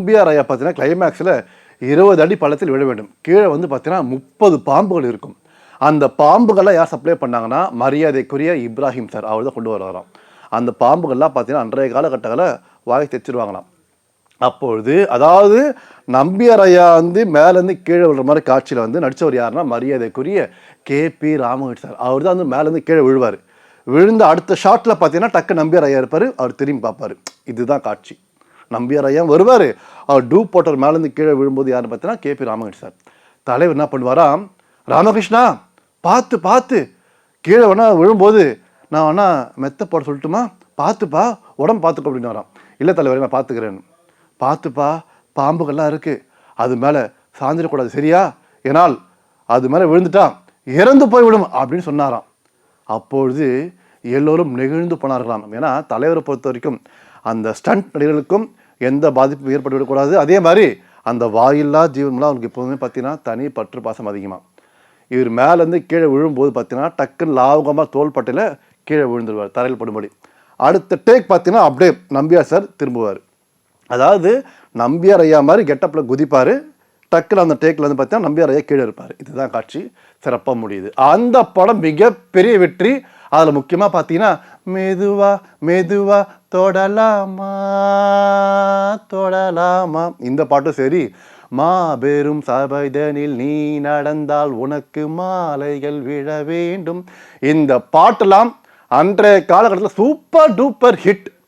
நம்பியார் ஐயா பார்த்தீங்கன்னா கிளைமேக்ஸில் இருபது அடி பள்ளத்தில் விழ வேண்டும். கீழே வந்து பார்த்தீங்கன்னா முப்பது பாம்புகள் இருக்கும். அந்த பாம்புகள்லாம் யார் சப்ளை பண்ணாங்கன்னா மரியாதைக்குரிய இப்ராஹிம் சார் அவர் தான் கொண்டு வராராம் அந்த பாம்புகள்லாம் பார்த்தீங்கன்னா அன்றைய காலகட்டங்களில் வாய் தைச்சிருவாங்களாம். அப்பொழுது அதாவது நம்பியார் ஐயா வந்து மேலேருந்து கீழே விழுற மாதிரி காட்சியில் வந்து நடித்தவர் யாருன்னா மரியாதைக்குரிய கே பி ராமகிருஷ்ணன் சார் அவர் தான் வந்து மேலேருந்து கீழே விழுவார். விழுந்த அடுத்த ஷாட்டில் பார்த்தீங்கன்னா டக்கு நம்பியார் ஐயா இருப்பார். அவர் திரும்பி பார்ப்பார். இதுதான் காட்சி. நம்பியார் ஐயா வருவார். அவர் டூ போட்டர் மேலேருந்து கீழே விழும்போது யாருன்னு பார்த்தீங்கன்னா கே பி ராமகிருஷ்ணன் சார். தலைவர் என்ன பண்ணுவாராம் ராமகிருஷ்ணா பார்த்து பார்த்து. கீழே வேணா விழும்போது நான் வேணா மெத்த போட சொல்லட்டுமா? பார்த்துப்பா உடம்பு பார்த்துக்கோ அப்படின்னு வரான். இல்லை தலைவர் நான் பார்த்துக்கிறேன். பார்த்துப்பா பாம்புகள்லாம் இருக்குது அது மேலே சாஞ்சிடக்கூடாது சரியா? ஏனால் அது மேலே விழுந்துட்டான் இறந்து போய்விடும் அப்படின்னு சொன்னாராம். அப்பொழுது எல்லோரும் நெகிழ்ந்து போனார்களாம். ஏன்னா தலைவரை பொறுத்த வரைக்கும் அந்த ஸ்டண்ட் நடிகர்களுக்கும் எந்த பாதிப்பும் ஏற்பட்டுவிடக்கூடாது. அதே மாதிரி அந்த வாயில்லா ஜீவன்லாம் அவனுக்கு எப்போதுமே பார்த்தீங்கன்னா தனி பற்று பாசம் அதிகமாக இவர் மேலேருந்து கீழே விழும்போது பார்த்தீங்கன்னா டக்குன்னு லாவகமாக தோள்பட்டையில் கீழே விழுந்துருவார் தரையில் படும்படி. அடுத்த டேக் பார்த்தீங்கன்னா அப்படியே நம்பியார் சார் திரும்புவார். அதாவது நம்பியார் ஐயா மாதிரி கெட்டப்பில் குதிப்பார். டக்குன்னு அந்த டேக்கில் வந்து பார்த்தீங்கன்னா நம்பியார் ஐயா கீழே இருப்பார். இதுதான் காட்சி. சிறப்பாக முடியுது. அந்த படம் மிகப்பெரிய வெற்றி. அதில் முக்கியமாக பார்த்தீங்கன்னா மெதுவா மெதுவா தொடலாமா தொடலாமா. இந்த பாட்டும் சரி. மாபெரும் சபைதனில் நீ நடந்தால் உனக்கு மாலைகள் விழ வேண்டும். இந்த பாட்டெல்லாம் அன்றைய காலகட்டத்தில் சூப்பர் டூப்பர் ஹிட்.